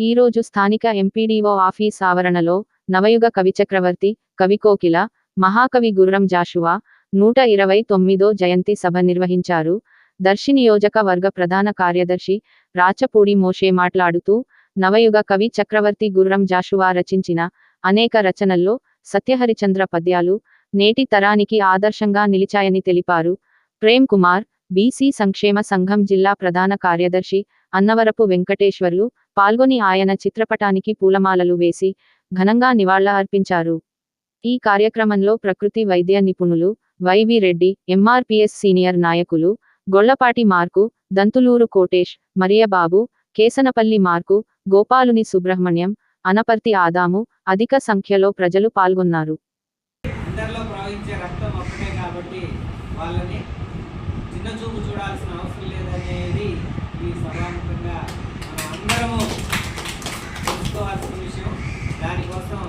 ఈరోజు స్థానిక MPDO office ఆవరణలో నవయుగ కవిచక్రవర్తి కవికోకిల మహాకవి గుర్రం జాషువా నూట ఇరవై తొమ్మిదో జయంతి సభ నిర్వహించారు. దర్శి నియోజక వర్గ ప్రధాన కార్యదర్శి రాచపూడి మోషే మాట్లాడుతూ నవయుగ కవి చక్రవర్తి గుర్రం జాషువా రచించిన అనేక రచనల్లో సత్యహరిచంద్ర పద్యాలు నేటి తరానికి ఆదర్శంగా నిలిచాయని తెలిపారు. ప్రేమ్ కుమార్ బీసీ సంక్షేమ సంఘం జిల్లా ప్రధాన కార్యదర్శి అన్నవరపు వెంకటేశ్వర్లు పాల్గొని ఆయన చిత్రపటానికి పూలమాలలు వేసి ఘనంగా నివాళ అర్పించారు. ఈ కార్యక్రమంలో ప్రకృతి వైద్య నిపుణులు వైవి రెడ్డి ఎంఆర్పిఎస్ సీనియర్ నాయకులు గొళ్ళపాటి మార్కు దంతులూరు కోటేష్ మరియబాబు కేసనపల్లి మార్కు గోపాలుని సుబ్రహ్మణ్యం అనపర్తి ఆదాము అధిక సంఖ్యలో ప్రజలు పాల్గొన్నారు. చిన్నచూపు చూడాల్సిన అవసరం లేదనేది ఈ సభాముఖంగా మనం అందరము తెలుసుకోవాల్సిన విషయం. దానికోసం